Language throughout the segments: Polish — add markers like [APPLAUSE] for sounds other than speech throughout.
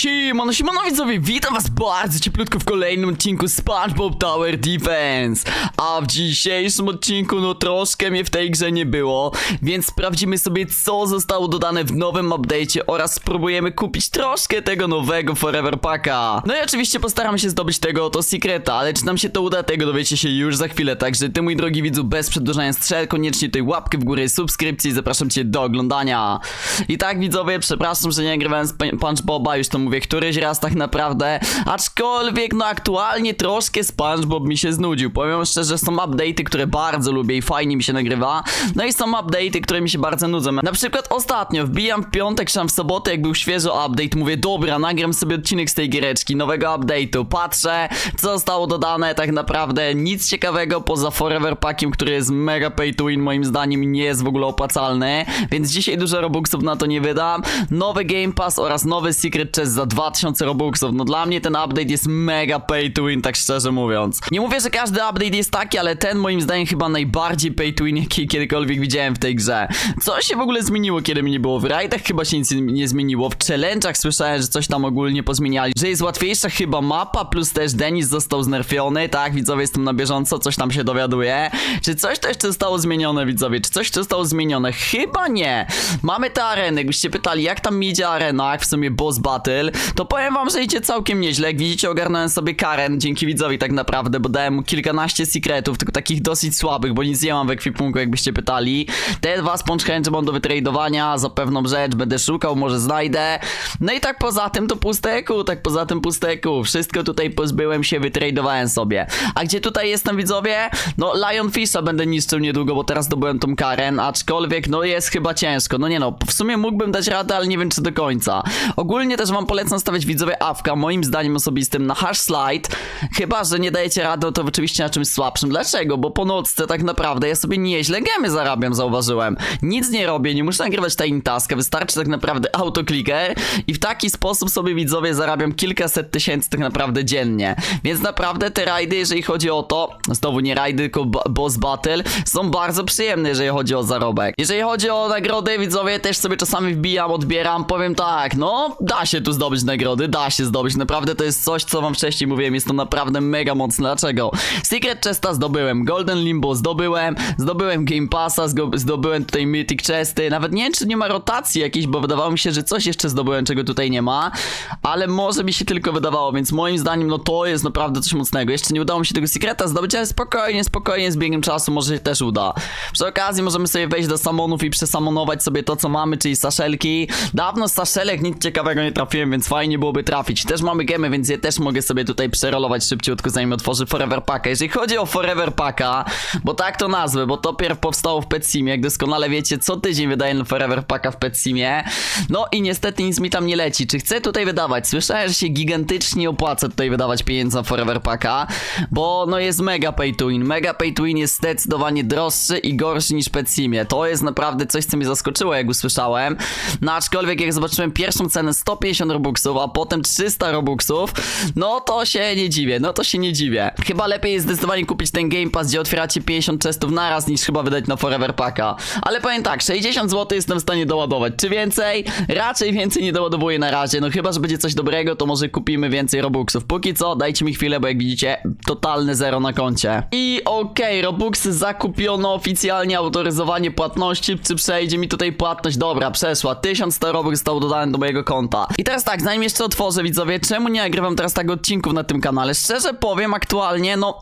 Siemano, siemano widzowie, witam was bardzo cieplutko w kolejnym odcinku SpongeBob Tower Defense. A w dzisiejszym odcinku no troszkę mnie w tej grze nie było Więc sprawdzimy sobie co zostało dodane w nowym update'cie Oraz spróbujemy kupić troszkę tego nowego Forever Packa. No i oczywiście postaramy się zdobyć tego oto secreta Ale czy nam się to uda, tego dowiecie się już za chwilę. Także ty mój drogi widzu, bez przedłużania strzel Koniecznie tutaj łapkę w górę, subskrypcji Zapraszam cię do oglądania. I tak widzowie, przepraszam, że nie nagrywałem SpongeBoba Już to mówię któryś raz tak naprawdę Aczkolwiek no aktualnie troszkę SpongeBob mi się znudził. Powiem szczerze, są update'y, które bardzo lubię i fajnie mi się nagrywa. No i są update'y, które mi się bardzo nudzą. Na przykład ostatnio wbijam w piątek, czy tam w sobotę jak był świeży update Mówię dobra, nagram sobie odcinek z tej giereczki, nowego update'u. Patrzę, co zostało dodane tak naprawdę Nic ciekawego poza Forever Packiem, który jest mega pay to win moim zdaniem nie jest w ogóle opłacalny. Więc dzisiaj dużo robuxów na to nie wydam. Nowy Game Pass oraz nowy Secret Chest za 2000 robuxów. No dla mnie ten update jest mega pay to win, tak szczerze mówiąc. Nie mówię, że każdy update jest taki, ale ten moim zdaniem chyba najbardziej pay to win, jaki kiedykolwiek widziałem w tej grze. Co się w ogóle zmieniło, kiedy mnie nie było? W rajdach? Chyba się nic nie zmieniło. W challenge'ach słyszałem, że coś tam ogólnie pozmieniali. Że jest łatwiejsza chyba mapa, plus też Denis został znerfiony Tak, widzowie, jestem na bieżąco, coś tam się dowiaduję Czy coś jeszcze zostało zmienione, widzowie? Czy coś zostało zmienione? Chyba nie. Mamy te areny, jakbyście pytali, jak tam idzie arena, jak w sumie boss battle To powiem wam, że idzie całkiem nieźle. Jak widzicie, ogarnąłem sobie Karen, dzięki widzowi tak naprawdę Bo dałem mu kilkanaście secretów, tylko takich dosyć słabych Bo nic nie mam w ekwipunku, jakbyście pytali. Te dwa sponge mam do wytradowania Za pewną rzecz będę szukał, może znajdę. No i tak poza tym to pusteku, tak poza tym pusteku. Wszystko tutaj pozbyłem się, wytradowałem sobie. A gdzie tutaj jestem, widzowie? No, Lionfisha będę niszczył niedługo, bo teraz zdobyłem tą Karen Aczkolwiek, no jest chyba ciężko. No nie no, w sumie mógłbym dać radę, ale nie wiem czy do końca. Ogólnie też wam polecam stawiać widzowie awka, moim zdaniem osobistym na hash slide. Chyba, że nie dajecie rady, to oczywiście na czymś słabszym. Dlaczego? Bo po nocce tak naprawdę ja sobie nieźle gemy zarabiam, zauważyłem. Nic nie robię, nie muszę nagrywać time taska, wystarczy tak naprawdę autoclicker I w taki sposób sobie widzowie zarabiam kilkaset tysięcy tak naprawdę dziennie. Więc naprawdę te rajdy, jeżeli chodzi o to Znowu nie rajdy, tylko boss battle Są bardzo przyjemne, jeżeli chodzi o zarobek. Jeżeli chodzi o nagrody, widzowie też sobie czasami wbijam, odbieram Powiem tak, no da się tu zdobyć nagrody, da się zdobyć. Naprawdę to jest coś, co wam wcześniej mówiłem, jest to naprawdę mega mocne. Dlaczego? Secret Chesta zdobyłem, Golden Limbo zdobyłem. Zdobyłem Game Passa, zdobyłem tutaj Mythic Chesty. Nawet nie wiem, czy nie ma rotacji jakiejś, bo wydawało mi się, że coś jeszcze zdobyłem, czego tutaj nie ma. Ale może mi się tylko wydawało, więc moim zdaniem, no to jest naprawdę coś mocnego. Jeszcze nie udało mi się tego Secreta zdobyć, ale spokojnie, spokojnie, z biegiem czasu może się też uda. Przy okazji możemy sobie wejść do samonów i przesamonować sobie to, co mamy, czyli saszelki. Dawno z saszelek nic ciekawego nie trafiłem, więc fajnie byłoby trafić. Też mamy gemy, więc je też mogę sobie tutaj przerolować szybciutko, zanim otworzę Forever Packa. Jeżeli chodzi o Forever Packa, bo tak to nazwę, bo to pierw powstało w Petsimie. Jak doskonale wiecie, co tydzień wydaję Forever Packa w Petsimie. No i niestety nic mi tam nie leci. Czy chcę tutaj wydawać? Słyszałem, że się gigantycznie opłaca tutaj wydawać pieniędzy na Forever Packa Bo no jest mega pay to win. Mega pay to win jest zdecydowanie droższy i gorszy niż Petsimie. To jest naprawdę coś, co mnie zaskoczyło, jak usłyszałem. No aczkolwiek jak zobaczyłem pierwszą cenę 150 robuxów, a potem 300 robuxów No to się nie dziwię, no to się nie dziwię. Chyba lepiej jest zdecydowanie kupić ten Game Pass, gdzie otwieracie 50 chestów naraz niż chyba wydać na Forever Packa. Ale powiem tak, 60 zł jestem w stanie doładować. Czy więcej? Raczej więcej nie doładowuję na razie. No chyba, że będzie coś dobrego, to może kupimy więcej robuxów. Póki co, dajcie mi chwilę, bo jak widzicie, totalne zero na koncie. I okej, robuxy zakupiono oficjalnie, autoryzowanie płatności Czy przejdzie mi tutaj płatność? Dobra, przeszła. 1100 robux zostało dodane do mojego konta. I teraz tak, zanim jeszcze otworzę widzowie Czemu nie nagrywam teraz tak odcinków na tym kanale? Szczerze powiem, aktualnie, no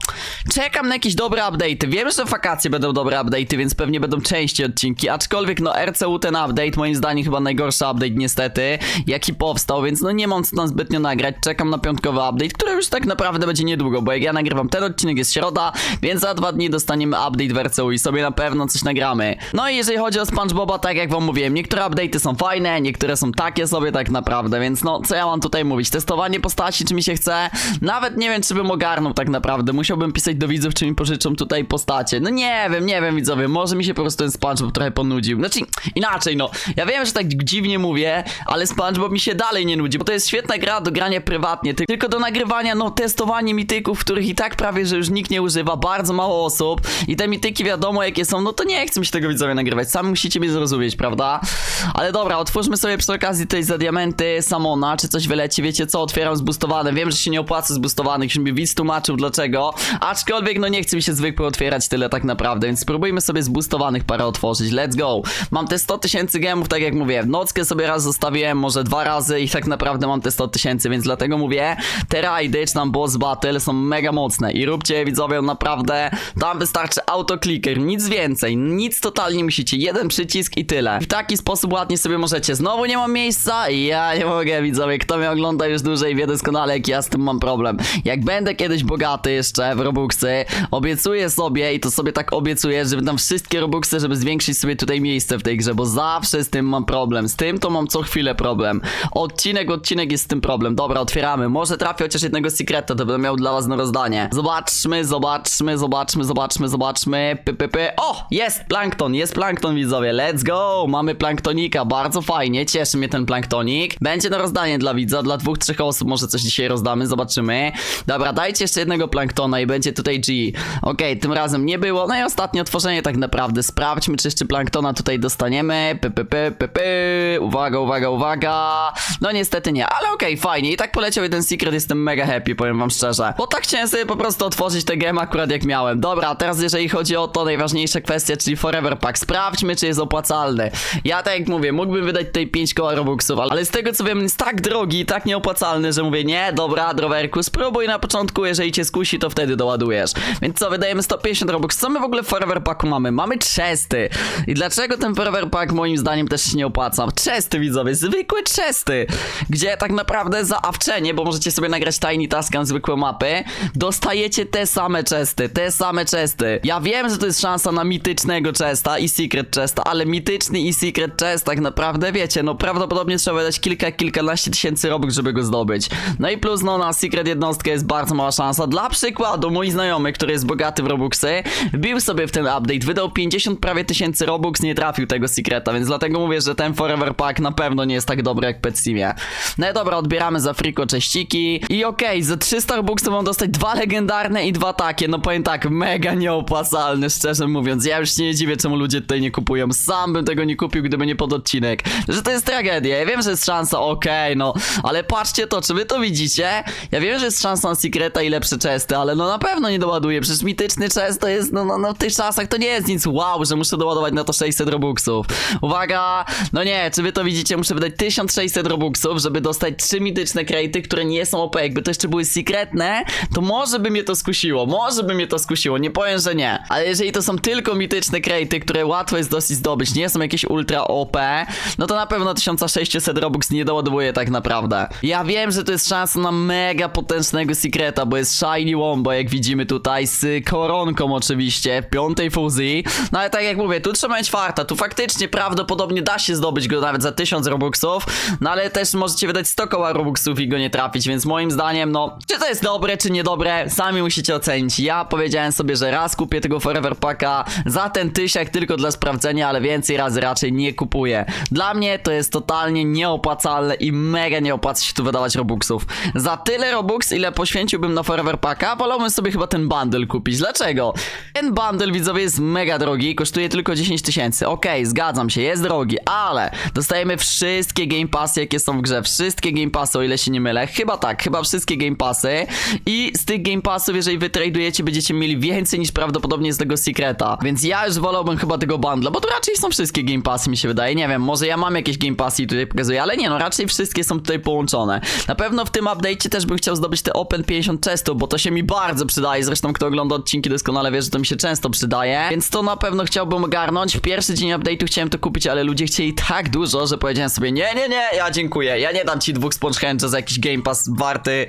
Czekam na jakieś dobre update'y. Wiem, że wakacje będą dobre update'y, więc pewnie będą częściej odcinki Aczkolwiek no RCU ten update, moim zdaniem chyba najgorszy update niestety Jaki powstał, więc no nie mam co tam zbytnio nagrać. Czekam na piątkowy update, który już tak naprawdę będzie niedługo Bo jak ja nagrywam ten odcinek jest środa Więc za dwa dni dostaniemy update w RCU i sobie na pewno coś nagramy. No i jeżeli chodzi o SpongeBoba, tak jak wam mówiłem Niektóre update'y są fajne, niektóre są takie sobie tak naprawdę Więc no, co ja mam tutaj mówić? Testowanie postaci, czy mi się chce? Nawet nie wiem, czy bym ogarnął tak naprawdę. Musiałbym pisać do widzów, czy mi pożyczą tutaj postacie. No nie wiem, nie wiem widzowie. Może mi się po prostu ten SpongeBob trochę ponudził. Znaczy, inaczej no. Ja wiem, że tak dziwnie mówię Ale SpongeBob mi się dalej nie nudzi Bo to jest świetna gra do grania prywatnie. Ty- Tylko do nagrywania, no testowanie mityków Których i tak prawie, że już nikt nie używa. Bardzo mało osób. I te mityki wiadomo jakie są. No to nie chcę mi się tego widzowie nagrywać. Sami musicie mnie zrozumieć, prawda? Ale dobra, otwórzmy sobie przy okazji tutaj za diamenty Samo Czy coś wyleci, wiecie co, otwieram zboostowane, wiem, że się nie opłaca zboostowanych, już mi widz tłumaczył dlaczego, aczkolwiek no nie chce mi się zwykle otwierać tyle tak naprawdę, więc spróbujmy sobie zboostowanych parę otworzyć, let's go. Mam te 100 tysięcy gemów, tak jak mówię, nockę sobie raz zostawiłem, może dwa razy i tak naprawdę mam te 100 tysięcy, więc dlatego mówię, te rajdy, czy tam boss battle są mega mocne. I róbcie widzowie naprawdę, tam wystarczy autoclicker, nic więcej, nic totalnie musicie, jeden przycisk i tyle. W taki sposób ładnie sobie możecie, znowu nie mam miejsca ja nie mogę widzowie, kto mnie ogląda już dłużej wie doskonale jak ja z tym mam problem. Jak będę kiedyś bogaty jeszcze w Robuxy, obiecuję sobie i to sobie tak obiecuję, żeby tam wszystkie Robuxy, żeby zwiększyć sobie tutaj miejsce w tej grze, bo zawsze z tym mam problem, z tym to mam co chwilę problem. Odcinek, odcinek jest z tym problem. Dobra, otwieramy. Może trafię chociaż jednego secreta, to będę miał dla was na rozdanie. Zobaczmy, zobaczmy, zobaczmy, zobaczmy, zobaczmy. Py, py, py. O! Jest plankton, jest plankton widzowie. Let's go! Mamy planktonika, bardzo fajnie. Cieszy mnie ten planktonik. Będzie na rozdanie dla widza, dla dwóch, trzech osób. Może coś dzisiaj rozdamy, zobaczymy. Dobra, dajcie jeszcze jednego planktona i będzie tutaj G. Okej, tym razem nie było. No i ostatnie otworzenie tak naprawdę. Sprawdźmy, czy jeszcze planktona tutaj dostaniemy. Py, py, py, py, py. Uwaga, uwaga, uwaga. No niestety nie, ale okej, fajnie. I tak poleciał jeden secret, jestem mega happy, powiem wam szczerze. Bo tak chciałem sobie po prostu otworzyć te gem akurat jak miałem. Dobra, teraz jeżeli chodzi o to najważniejsza kwestia, czyli Forever Pack. Sprawdźmy, czy jest opłacalny. Ja tak jak mówię, mógłbym wydać tutaj 5 koła Robuxów, ale z tego co wiem, jest tak drogi tak nieopłacalny, że mówię, nie, dobra, drowerku, spróbuj na początku, jeżeli cię skusi, to wtedy doładujesz. Więc co, wydajemy 150 Robux. Co my w ogóle w Forever Packu mamy? Mamy chesty. I dlaczego ten Forever Pack moim zdaniem też się nie opłaca? Chesty widzowie, zwykłe chesty, gdzie tak naprawdę za awczenie, bo możecie sobie nagrać Tiny Taska na zwykłe mapy, dostajecie te same chesty, te same chesty. Ja wiem, że to jest szansa na mitycznego chesta i secret chesta, ale mityczny i secret chest tak naprawdę, wiecie, no prawdopodobnie trzeba wydać kilka, kilkanaście tysięcy robux, żeby go zdobyć. No i plus, no na secret jednostkę jest bardzo mała szansa. Dla przykładu, mój znajomy, który jest bogaty w robuxy, wbił sobie w ten update, wydał 50 prawie tysięcy robux, nie trafił tego secreta, więc dlatego mówię, że ten Forever Pack na pewno nie jest tak dobry jak Pet Steamie. No i dobra, odbieramy za friko cześciki i okej, za 300 robuxów mam dostać dwa legendarne i dwa takie, no powiem tak, mega nieopłacalne, szczerze mówiąc. Ja już się nie dziwię, czemu ludzie tutaj nie kupują. Sam bym tego nie kupił, gdyby nie pod odcinek. Że to jest tragedia. Ja wiem, że jest szansa, okej, no, ale patrzcie to, czy wy to widzicie? Ja wiem, że jest szansa na secreta i lepsze chesty, ale no na pewno nie doładuję. Przecież mityczny chest to jest, no, no, no w tych czasach to nie jest nic wow, że muszę doładować na to 600 robuxów. Uwaga, no nie, czy wy to widzicie? Muszę wydać 1600 robuxów, żeby dostać trzy mityczne krejty, które nie są OP. Jakby to jeszcze były secretne, to może by mnie to skusiło, może by mnie to skusiło, nie powiem, że nie. Ale jeżeli to są tylko mityczne krejty, które łatwo jest dosyć zdobyć, nie są jakieś ultra OP, no to na pewno 1600 robux nie tak naprawdę. Ja wiem, że to jest szansa na mega potężnego secreta, bo jest Shiny Wombo, jak widzimy tutaj, z koronką oczywiście, w piątej fuzji. No ale tak jak mówię, tu trzeba mieć farta, tu faktycznie prawdopodobnie da się zdobyć go nawet za 1000 robuxów, no ale też możecie wydać 100 koła robuxów i go nie trafić, więc moim zdaniem, no, czy to jest dobre, czy niedobre, sami musicie ocenić. Ja powiedziałem sobie, że raz kupię tego Forever Packa za ten tysiak tylko dla sprawdzenia, ale więcej razy raczej nie kupuję. Dla mnie to jest totalnie nieopłacalne mega nie opłaca się tu wydawać robuxów. Za tyle robux, ile poświęciłbym na Forever Packa, wolałbym sobie chyba ten bundle kupić. Dlaczego? Ten bundle, widzowie, jest mega drogi, kosztuje tylko 10 tysięcy. Okej, zgadzam się, jest drogi, ale dostajemy wszystkie Game Passy, jakie są w grze. Wszystkie Game Passy, o ile się nie mylę. Chyba tak, chyba wszystkie Game Passy. I z tych Game Passów, jeżeli wy tradujecie, będziecie mieli więcej niż prawdopodobnie z tego Secreta. Więc ja już wolałbym chyba tego bundla, bo to raczej są wszystkie Game Passy, mi się wydaje. Nie wiem, może ja mam jakieś Game Passy i tutaj pokazuję, ale nie no, raczej wszystkie są tutaj połączone. Na pewno w tym update'cie też bym chciał zdobyć te Open 50 chestów, bo to się mi bardzo przydaje. Zresztą kto ogląda odcinki doskonale wie, że to mi się często przydaje. Więc to na pewno chciałbym ogarnąć. W pierwszy dzień update'u chciałem to kupić, ale ludzie chcieli tak dużo, że powiedziałem sobie nie, nie, nie, ja dziękuję. Ja nie dam ci dwóch sponge za jakiś Game Pass warty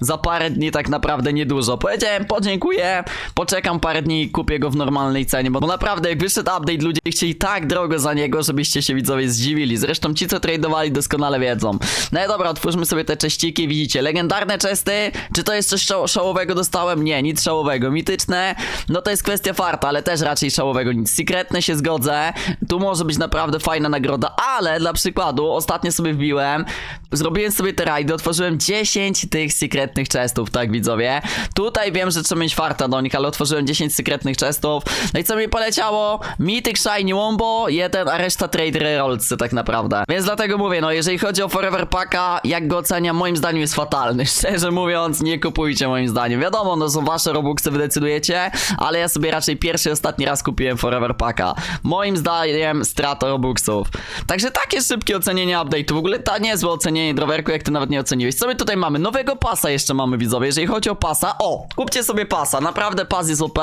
za parę dni tak naprawdę niedużo. Powiedziałem podziękuję, poczekam parę dni i kupię go w normalnej cenie, bo naprawdę jak wyszedł update, ludzie chcieli tak drogo za niego, żebyście się widzowie zdziwili. Zresztą ci, co tradowali doskonale wiedzą. No i dobra, otwórzmy sobie te cześciki, widzicie, legendarne czesty, czy to jest coś szał szałowego dostałem? Nie, nic szałowego. Mityczne, no to jest kwestia farta, ale też raczej szałowego nic. Secretne się zgodzę, tu może być naprawdę fajna nagroda, ale dla przykładu, ostatnio sobie wbiłem, zrobiłem sobie te rajdy, otworzyłem 10 tych secretnych chestów, tak widzowie. Tutaj wiem, że trzeba mieć farta do nich, ale otworzyłem 10 secretnych chestów. No i co mi poleciało? Mythic Shiny Wombo, jeden, a reszta Trade Rollsy tak naprawdę. Więc dlatego mówię, no jeżeli chodzi o Forever Packa, jak go oceniam, moim zdaniem jest fatalny. [LAUGHS] Szczerze mówiąc, nie kupujcie moim zdaniem. Wiadomo, no są wasze Robuxy, wy decydujecie, ale ja sobie raczej pierwszy i ostatni raz kupiłem Forever Packa. Moim zdaniem strata Robuxów. Także takie szybkie ocenienie update'u. W ogóle ta niezłe ocenienie Drowerku, jak ty nawet nie oceniłeś. Co my tutaj mamy? Nowego pasa jeszcze mamy, widzowie. Jeżeli chodzi o pasa, o, kupcie sobie pasa. Naprawdę pas jest OP,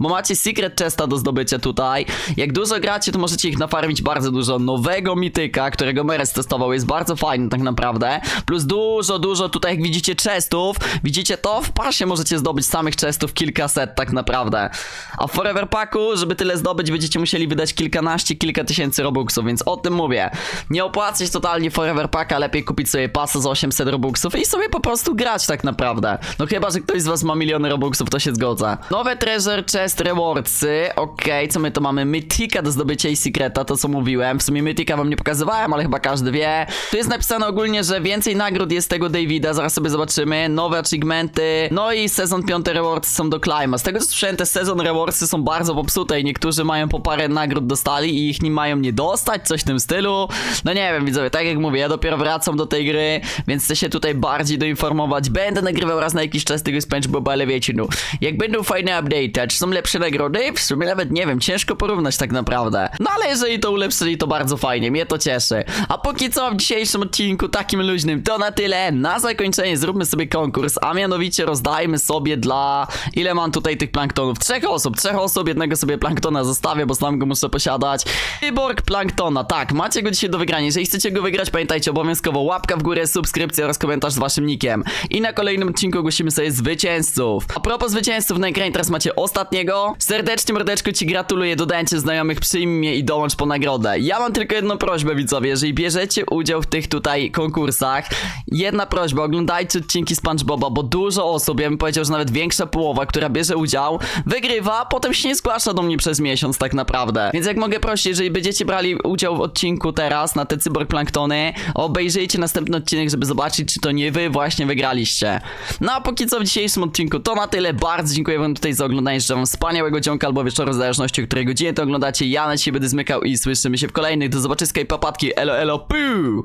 bo macie secret chesta do zdobycia tutaj. Jak dużo gracie, to możecie ich nafarmić bardzo dużo. Nowego mityka, którego Meres testował, jest bardzo fajny tak naprawdę. Plus dużo, dużo tutaj, jak widzicie, chestów. Widzicie to? W pasie możecie zdobyć samych chestów kilkaset tak naprawdę. A w Forever Packu, żeby tyle zdobyć, będziecie musieli wydać kilkanaście, kilka tysięcy robuxów, więc o tym mówię. Nie opłacać totalnie Forever Packa, lepiej kupić sobie pasa za 800 robuxów i sobie po prostu grać tak naprawdę. No chyba, że ktoś z was ma miliony robuxów, to się zgodzę. Nowe Treasure Chest Rewardsy, okej, co my to mamy? Mythika do zdobycia i Secreta, to co mówiłem. W sumie Mythika wam nie pokazywałem, ale chyba każdy wie. Tu jest napisane ogólnie, że więcej nagród jest tego Davida, zaraz sobie zobaczymy. Nowe achievementy, no i sezon 5 rewards są do Clima. Z tego co słyszałem, te sezon rewardsy są bardzo popsute i niektórzy mają po parę nagród dostali i ich nie mają nie dostać, coś w tym stylu. No nie wiem, widzowie, tak jak mówię, ja dopiero wracam do tej gry, więc chcę się tutaj bardziej doinformować. Będę nagrywał raz na jakiś czas tego SpongeBoba, ale wiecie, no, jak będą fajne update, czy są lepsze nagrody? W sumie nawet nie wiem, ciężko porównać tak naprawdę. No ale jeżeli to ulepszyli, to bardzo fajnie, mnie to cieszy. A póki co w dzisiejszym odcinku takim luźnym to na tyle. Na zakończenie zróbmy sobie konkurs, a mianowicie rozdajmy sobie dla... Ile mam tutaj tych planktonów? Trzech osób, trzech osób, jednego sobie planktona zostawię, bo sam go muszę posiadać. Wyborg planktona, tak, macie go dzisiaj do wygrania. Jeżeli chcecie go wygrać, pamiętajcie obowiązkowo łapka w górę, subskrypcja oraz komentarz z waszym nickiem. I na kolejnym odcinku ogłosimy sobie zwycięzców. A propos zwycięzców, na ekranie teraz macie ostatniego. Serdecznie, mordeczko, ci gratuluję, dodajcie znajomych, przyjmij mnie i dołącz po nagrodę. Ja mam tylko jedną prośbę, widzowie, jeżeli bierzecie udział w tych tutaj konkursach, jedna prośba, oglądajcie odcinki SpongeBoba, bo dużo osób, ja bym powiedział, że nawet większa połowa, która bierze udział, wygrywa, potem się nie zgłasza do mnie przez miesiąc tak naprawdę. Więc jak mogę prosić, jeżeli będziecie brali udział w odcinku teraz na te cyborgplanktony, obejrzyjcie następny odcinek, żeby zobaczyć, czy to nie wy właśnie wygraliście. No a póki co w dzisiejszym odcinku to na tyle. Bardzo dziękuję wam tutaj za oglądanie. Życzę wam wspaniałego dzionka albo wieczoru, w zależności o której godzinie to oglądacie. Ja na ciebie będę zmykał i słyszymy się w kolejnych. Do zobaczyska i papatki. Elo, elo, puu!